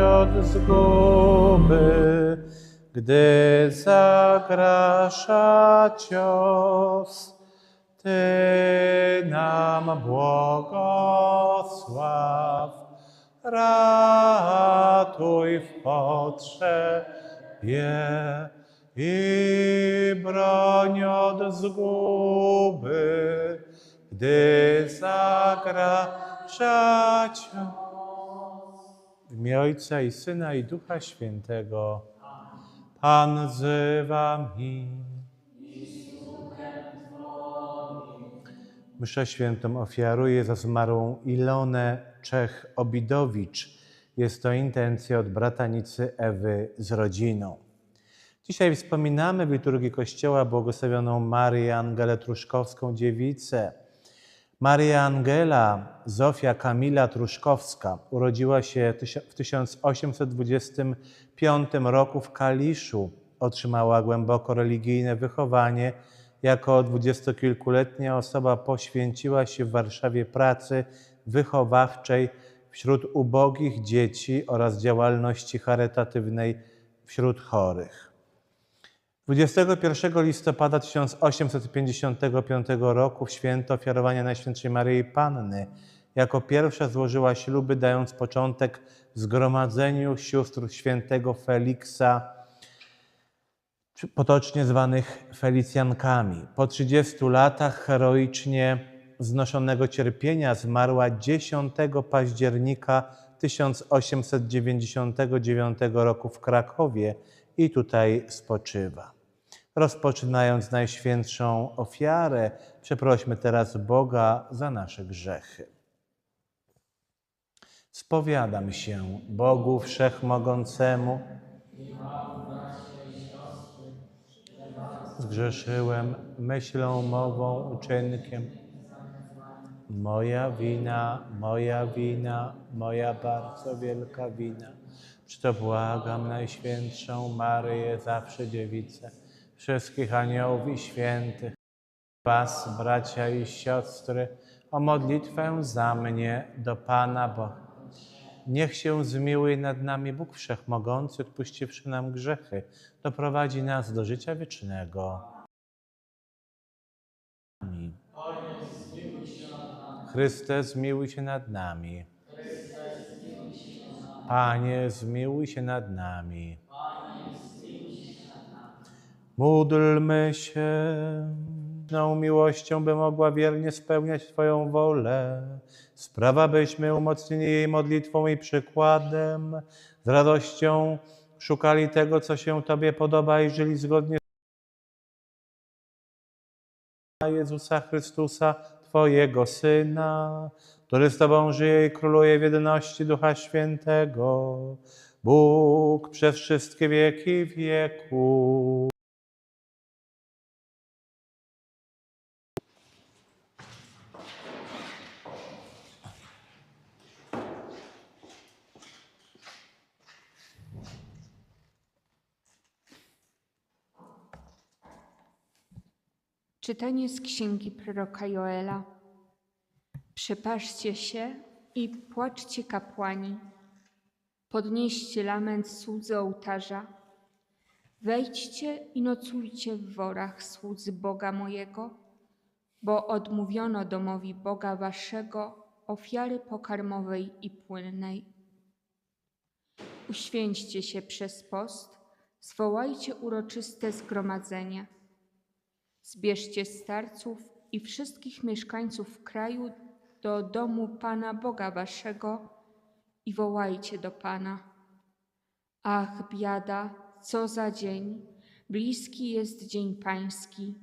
od zguby, gdy zagrasza cios. Ty nam błogosław, ratuj w potrzebie i broń od zguby, gdy zagrasza cios. Imię Ojca i Syna i Ducha Świętego. Pan z wami. Mszę świętą ofiaruję za zmarłą Ilonę Czech-Obidowicz. Jest to intencja od bratanicy Ewy z rodziną. Dzisiaj wspominamy w liturgii Kościoła błogosławioną Marię Angelę Truszkowską Dziewicę. Maria Angela Zofia Kamila Truszkowska urodziła się w 1825 roku w Kaliszu. Otrzymała głęboko religijne wychowanie. Jako dwudziestokilkuletnia osoba poświęciła się w Warszawie pracy wychowawczej wśród ubogich dzieci oraz działalności charytatywnej wśród chorych. 21 listopada 1855 roku w święto ofiarowania Najświętszej Maryi Panny jako pierwsza złożyła śluby, dając początek zgromadzeniu sióstr świętego Feliksa, potocznie zwanych Felicjankami. Po 30 latach heroicznie znoszonego cierpienia zmarła 10 października 1899 roku w Krakowie i tutaj spoczywa. Rozpoczynając Najświętszą ofiarę, przeprośmy teraz Boga za nasze grzechy. Spowiadam się Bogu Wszechmogącemu. Zgrzeszyłem myślą, mową, uczynkiem. Moja wina, moja wina, moja bardzo wielka wina. Przeto błagam Najświętszą Maryję, zawsze Dziewicę, wszystkich aniołów i świętych, was, bracia i siostry, o modlitwę za mnie do Pana Boga. Niech się zmiłuje nad nami Bóg Wszechmogący, odpuściwszy nam grzechy, doprowadzi nas do życia wiecznego. Amen. Chryste, zmiłuj się nad nami. Panie, zmiłuj się nad nami. Módlmy sięną miłością, by mogła wiernie spełniać Twoją wolę. Sprawa, byśmy umocnieni jej modlitwą i przykładem, z radością szukali tego, co się Tobie podoba i żyli zgodnie z Jezusa Chrystusa, Twojego Syna, który z Tobą żyje i króluje w jedności Ducha Świętego, Bóg przez wszystkie wieki wieku. Czytanie z księgi proroka Joela. Przepaszcie się i płaczcie kapłani. Podnieście lament słudzy ołtarza. Wejdźcie i nocujcie w worach słudzy Boga mojego, bo odmówiono domowi Boga waszego ofiary pokarmowej i płynnej. Uświęćcie się przez post, zwołajcie uroczyste zgromadzenie. Zbierzcie starców i wszystkich mieszkańców kraju do domu Pana Boga Waszego i wołajcie do Pana. Ach, biada, co za dzień! Bliski jest dzień Pański.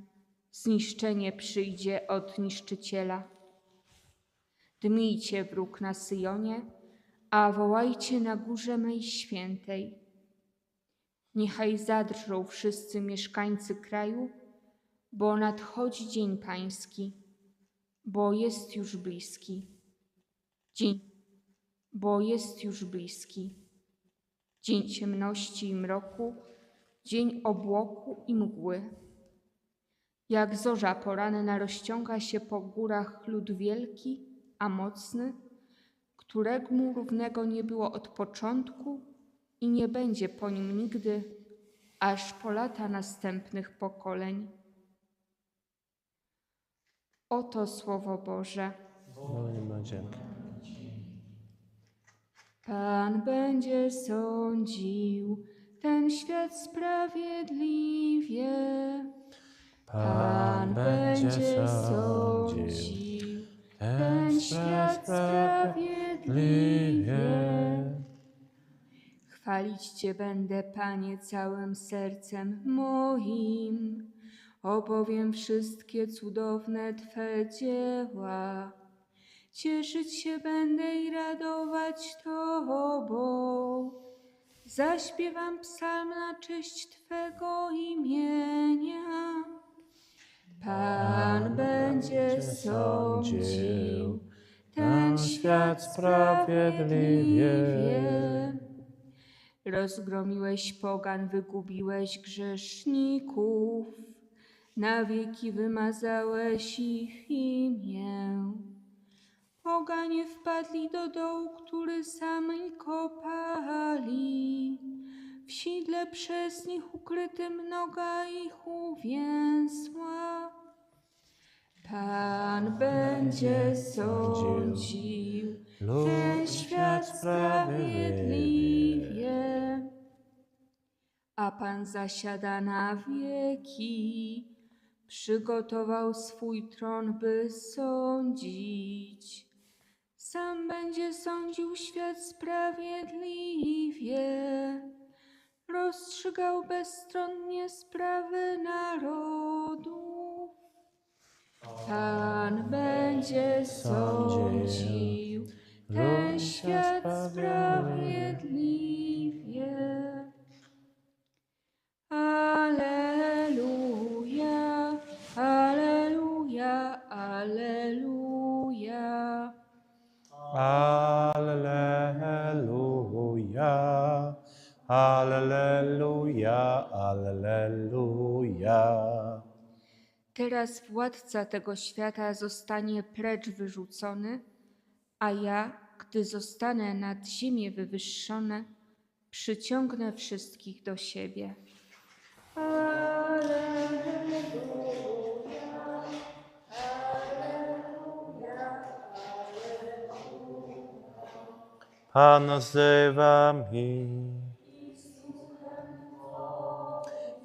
Zniszczenie przyjdzie od niszczyciela. Dmijcie wróg na Syjonie, a wołajcie na górze mej świętej. Niechaj zadrżą wszyscy mieszkańcy kraju, bo nadchodzi dzień Pański, bo jest już bliski. Dzień, bo jest już bliski. Dzień ciemności i mroku, dzień obłoku i mgły. Jak zorza poranna rozciąga się po górach lud wielki, a mocny, którego mu równego nie było od początku i nie będzie po nim nigdy, aż po lata następnych pokoleń. Oto Słowo Boże. Pan będzie sądził ten świat sprawiedliwie. Pan będzie sądził ten świat sprawiedliwie. Chwalić Cię będę, Panie, całym sercem moim, opowiem wszystkie cudowne Twe dzieła. Cieszyć się będę i radować Tobą. Zaśpiewam psalm na cześć Twego imienia. Pan będzie sądził ten świat sprawiedliwie. Rozgromiłeś pogan, wygubiłeś grzeszników, na wieki wymazałeś ich imię. Poganie wpadli do dołu, który sami kopali. W sidle przez nich ukrytym noga ich uwięzła. Pan będzie sądził ten świat sprawiedliwie. A Pan zasiada na wieki, przygotował swój tron, by sądzić. Sam będzie sądził świat sprawiedliwie, rozstrzygał bezstronnie sprawy Teraz władca tego świata zostanie precz wyrzucony, a ja, gdy zostanę nad ziemię wywyższony, przyciągnę wszystkich do siebie. Pan wzywa mi.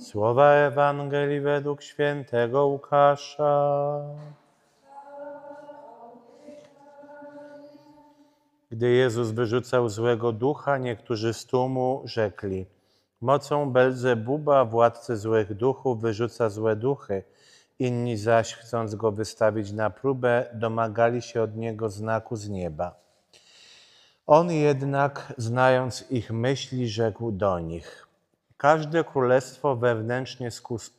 Słowa Ewangelii według świętego Łukasza. Gdy Jezus wyrzucał złego ducha, niektórzy z tłumu rzekli: Mocą Belzebuba, władcy złych duchów, wyrzuca złe duchy. Inni zaś, chcąc go wystawić na próbę, domagali się od niego znaku z nieba. On jednak, znając ich myśli, rzekł do nich: Każde królestwo wewnętrznie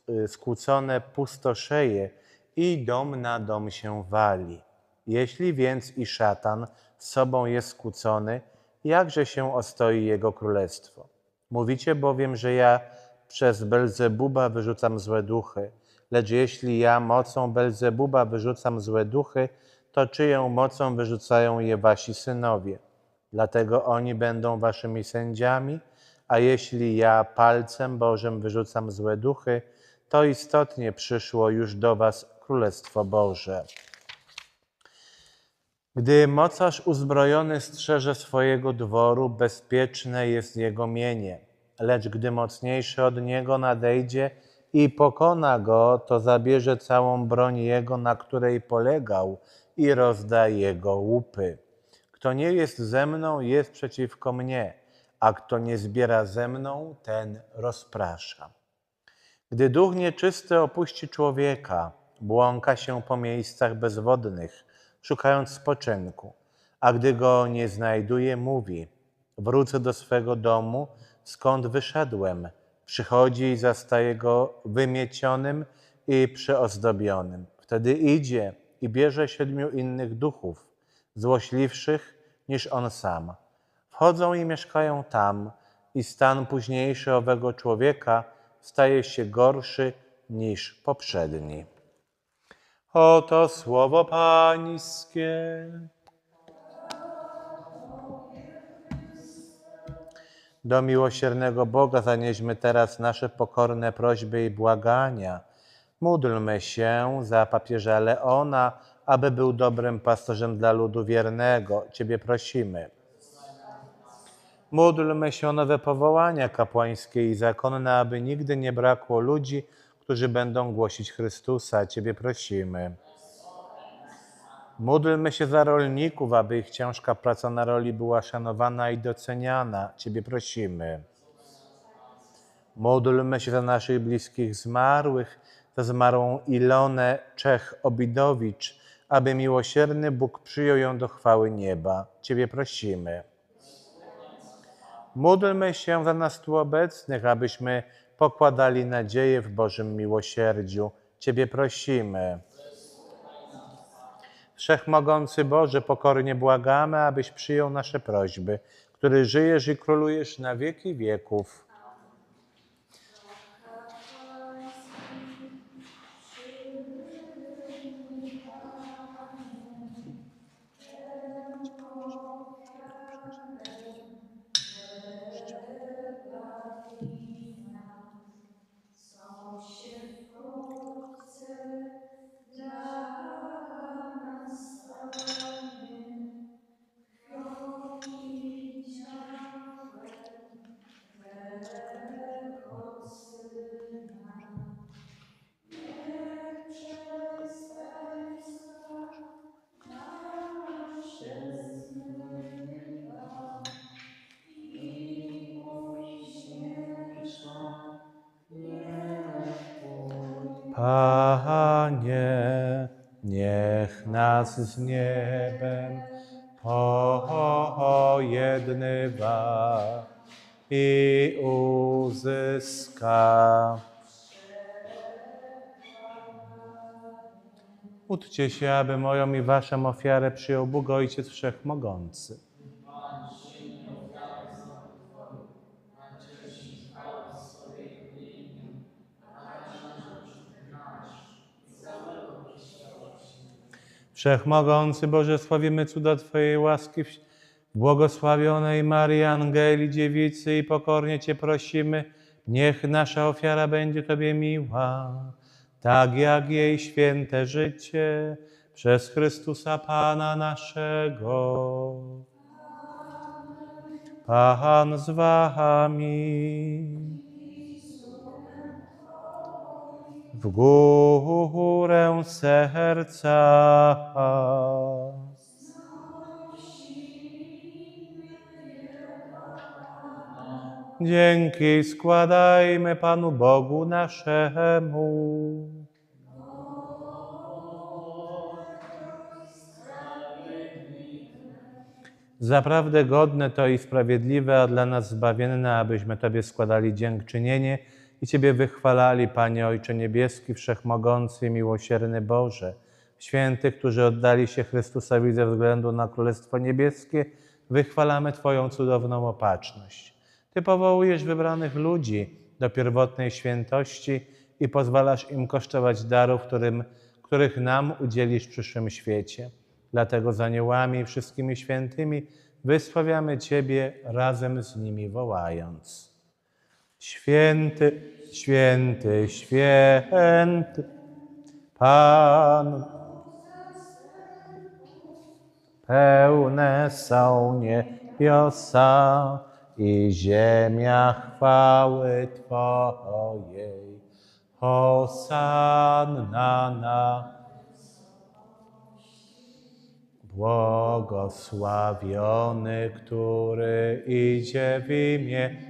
y, skłócone pustoszeje i dom na dom się wali. Jeśli więc i szatan z sobą jest skłócony, jakże się ostoi jego królestwo? Mówicie bowiem, że ja przez Belzebuba wyrzucam złe duchy. Lecz jeśli ja mocą Belzebuba wyrzucam złe duchy, to czyją mocą wyrzucają je wasi synowie? Dlatego oni będą waszymi sędziami, a jeśli ja palcem Bożym wyrzucam złe duchy, to istotnie przyszło już do was Królestwo Boże. Gdy mocarz uzbrojony strzeże swojego dworu, bezpieczne jest jego mienie. Lecz gdy mocniejszy od niego nadejdzie i pokona go, to zabierze całą broń jego, na której polegał, i rozda jego łupy. Kto nie jest ze mną, jest przeciwko mnie, a kto nie zbiera ze mną, ten rozprasza. Gdy duch nieczysty opuści człowieka, błąka się po miejscach bezwodnych, szukając spoczynku, a gdy go nie znajduje, mówi: Wrócę do swego domu, skąd wyszedłem. Przychodzi i zastaje go wymiecionym i przyozdobionym. Wtedy idzie i bierze siedmiu innych duchów, złośliwszych niż on sam. Wchodzą i mieszkają tam, i stan późniejszy owego człowieka staje się gorszy niż poprzedni. Oto słowo Pańskie. Do miłosiernego Boga zanieśmy teraz nasze pokorne prośby i błagania. Módlmy się za papieża Leona, aby był dobrym pasterzem dla ludu wiernego. Ciebie prosimy. Módlmy się o nowe powołania kapłańskie i zakonne, aby nigdy nie brakło ludzi, którzy będą głosić Chrystusa. Ciebie prosimy. Módlmy się za rolników, aby ich ciężka praca na roli była szanowana i doceniana. Ciebie prosimy. Módlmy się za naszych bliskich zmarłych, za zmarłą Ilonę Czech-Obidowicz, aby miłosierny Bóg przyjął ją do chwały nieba. Ciebie prosimy. Módlmy się za nas tu obecnych, abyśmy pokładali nadzieję w Bożym miłosierdziu. Ciebie prosimy. Wszechmogący Boże, pokornie błagamy, abyś przyjął nasze prośby, który żyjesz i królujesz na wieki wieków. Panie, niech nas z niebem pojednywa i uzyska. Uczcie się, aby moją i waszą ofiarę przyjął Bóg Ojciec Wszechmogący. Wszechmogący Boże, sławimy cuda Twojej łaski. Błogosławionej Marii, Angeli, Dziewicy i pokornie Cię prosimy, niech nasza ofiara będzie Tobie miła, tak jak jej święte życie przez Chrystusa Pana naszego. Pan z Wami. W górę serca. Dzięki składajmy Panu Bogu naszemu. Zaprawdę godne to i sprawiedliwe, a dla nas zbawienne, abyśmy Tobie składali dziękczynienie i Ciebie wychwalali, Panie Ojcze Niebieski, Wszechmogący i Miłosierny Boże. Święty, którzy oddali się Chrystusowi ze względu na Królestwo Niebieskie, wychwalamy Twoją cudowną opatrzność. Ty powołujesz wybranych ludzi do pierwotnej świętości i pozwalasz im kosztować darów, którym, których nam udzielisz w przyszłym świecie. Dlatego z aniołami i wszystkimi świętymi wysławiamy Ciebie razem z nimi wołając. Święty, święty, święty, Pan. Pełne są niebiosa i ziemia chwały Twojej. Hosanna na Błogosławiony, który idzie w imię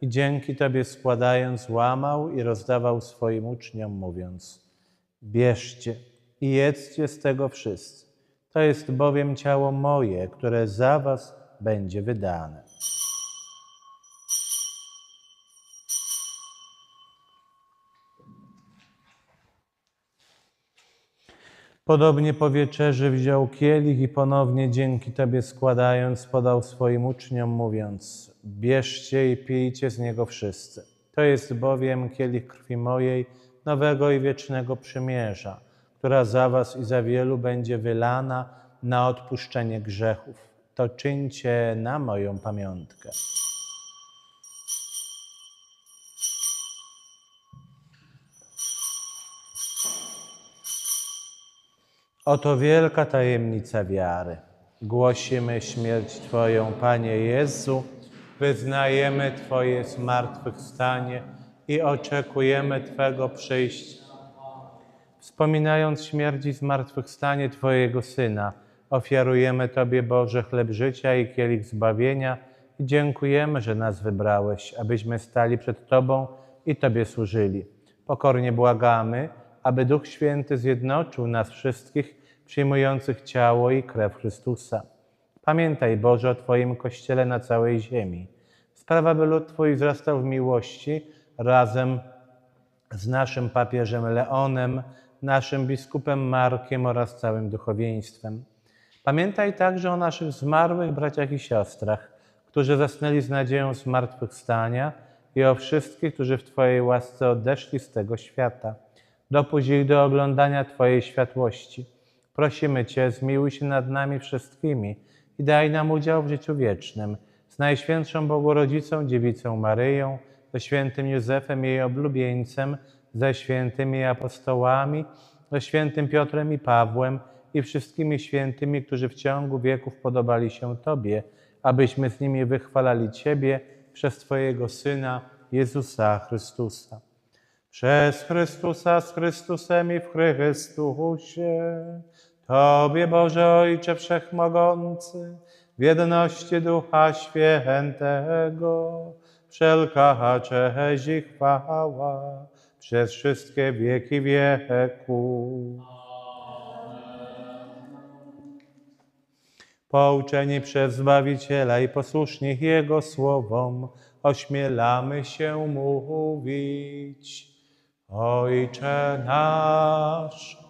i dzięki Tobie składając, łamał i rozdawał swoim uczniom, mówiąc: Bierzcie i jedzcie z tego wszyscy. To jest bowiem ciało moje, które za Was będzie wydane. Podobnie po wieczerzy wziął kielich i ponownie dzięki Tobie składając, podał swoim uczniom, mówiąc: Bierzcie i pijcie z niego wszyscy. To jest bowiem kielich krwi mojej, nowego i wiecznego przymierza, która za Was i za wielu będzie wylana na odpuszczenie grzechów. To czyńcie na moją pamiątkę. Oto wielka tajemnica wiary. Głosimy śmierć Twoją, Panie Jezu, wyznajemy Twoje zmartwychwstanie i oczekujemy Twego przyjścia. Wspominając śmierć i zmartwychwstanie Twojego Syna, ofiarujemy Tobie Boże chleb życia i kielich zbawienia i dziękujemy, że nas wybrałeś, abyśmy stali przed Tobą i Tobie służyli. Pokornie błagamy, aby Duch Święty zjednoczył nas wszystkich przyjmujących ciało i krew Chrystusa. Pamiętaj, Boże, o Twoim Kościele na całej ziemi. Sprawa, by lud Twój wzrastał w miłości razem z naszym papieżem Leonem, naszym biskupem Markiem oraz całym duchowieństwem. Pamiętaj także o naszych zmarłych braciach i siostrach, którzy zasnęli z nadzieją zmartwychwstania i o wszystkich, którzy w Twojej łasce odeszli z tego świata. Dopuść ich do oglądania Twojej światłości. Prosimy Cię, zmiłuj się nad nami wszystkimi i daj nam udział w życiu wiecznym z Najświętszą Bogorodzicą Dziewicą Maryją, ze świętym Józefem jej oblubieńcem, ze świętymi apostołami, ze świętym Piotrem i Pawłem i wszystkimi świętymi, którzy w ciągu wieków podobali się Tobie, abyśmy z nimi wychwalali Ciebie przez Twojego Syna, Jezusa Chrystusa. Przez Chrystusa, z Chrystusem i w Chrystusie, Tobie Boże Ojcze Wszechmogący, w jedności Ducha Świętego, wszelka cześć i chwała przez wszystkie wieki wieków. Pouczeni przez Zbawiciela i posłuszni Jego słowom, ośmielamy się mówić. Ojcze nasz,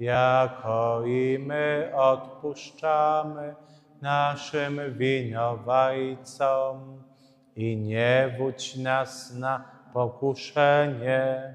jako i my odpuszczamy naszym winowajcom. I nie wódź nas na pokuszenie,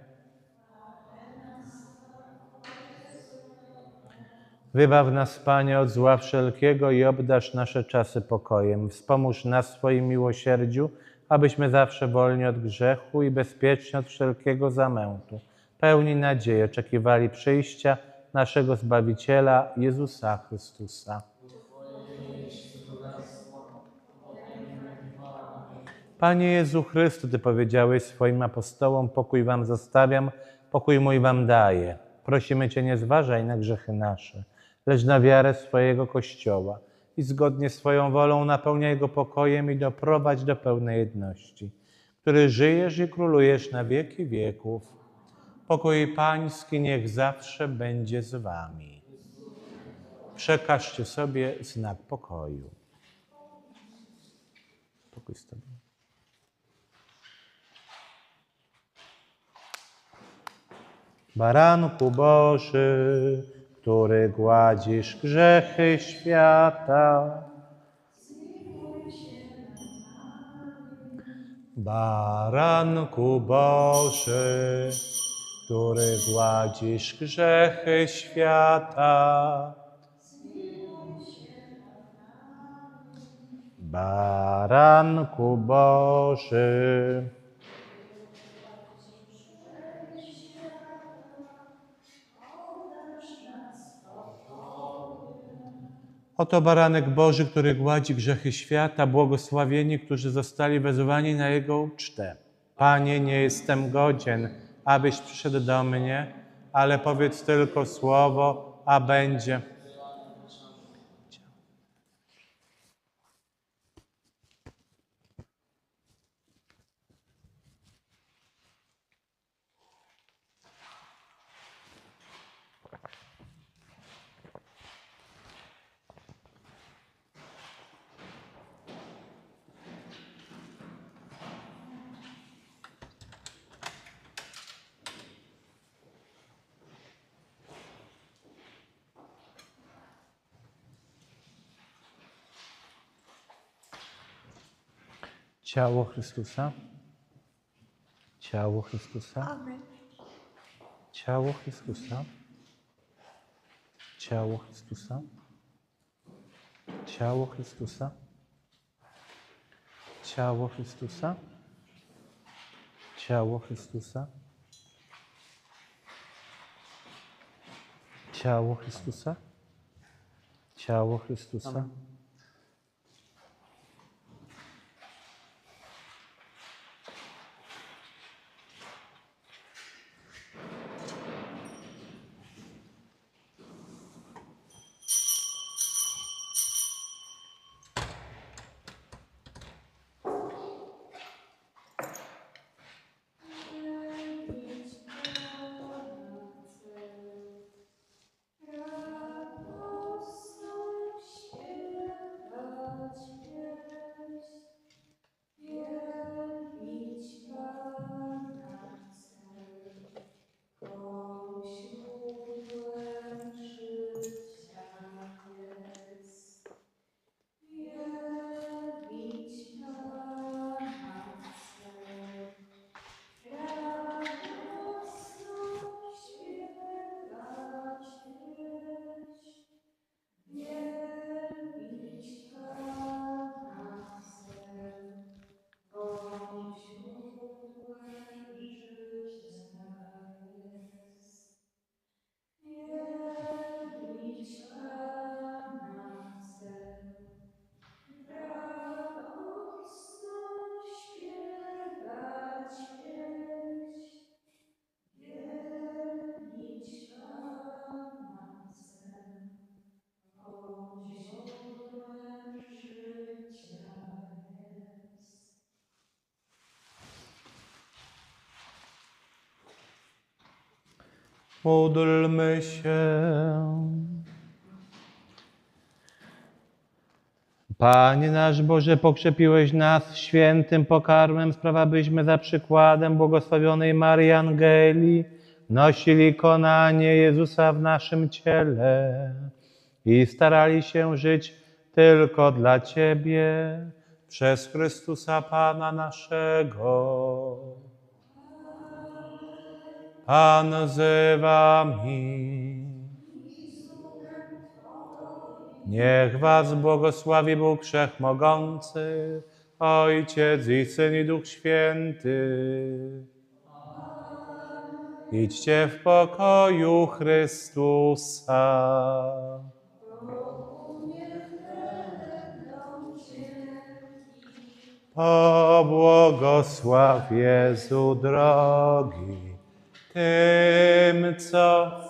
Wybaw nas, Panie, od zła wszelkiego i obdasz nasze czasy pokojem. Wspomóż nas w swoim miłosierdziu, abyśmy zawsze wolni od grzechu i bezpieczni od wszelkiego zamętu, pełni nadziei oczekiwali przyjścia naszego Zbawiciela, Jezusa Chrystusa. Panie Jezu Chrystu, Ty powiedziałeś swoim apostołom, pokój Wam zostawiam, pokój mój Wam daję. Prosimy Cię, nie zważaj na grzechy nasze, lecz na wiarę swojego Kościoła i zgodnie z wolą napełniaj go pokojem i doprowadź do pełnej jedności, który żyjesz i królujesz na wieki wieków. Pokój Pański niech zawsze będzie z Wami. Przekażcie sobie znak pokoju. Pokój z Tobą. Baranku Boży, który gładzisz grzechy świata. Baranku Boży, który gładzisz grzechy świata. Baranku Boży. Oto baranek Boży, który gładzi grzechy świata, błogosławieni, którzy zostali wezwani na Jego ucztę. Panie, nie jestem godzien, abyś przyszedł do mnie, ale powiedz tylko słowo, a będzie. Ciało Chrystusa. Ciało Chrystusa. Amen. Ciało Chrystusa. Ciało Chrystusa. Ciało Chrystusa. Ciało Chrystusa. Ciało Chrystusa. Ciało Chrystusa. Ciało Chrystusa. Yeah. Módlmy się. Panie nasz Boże, pokrzepiłeś nas świętym pokarmem, sprawa byśmy za przykładem błogosławionej Marii Angeli nosili konanie Jezusa w naszym ciele i starali się żyć tylko dla Ciebie przez Chrystusa Pana naszego. Pan z wami. Niech was błogosławi Bóg Wszechmogący, Ojciec i Syn i Duch Święty. Idźcie w pokoju Chrystusa. Pobłogosław Jezu drogi, Chemca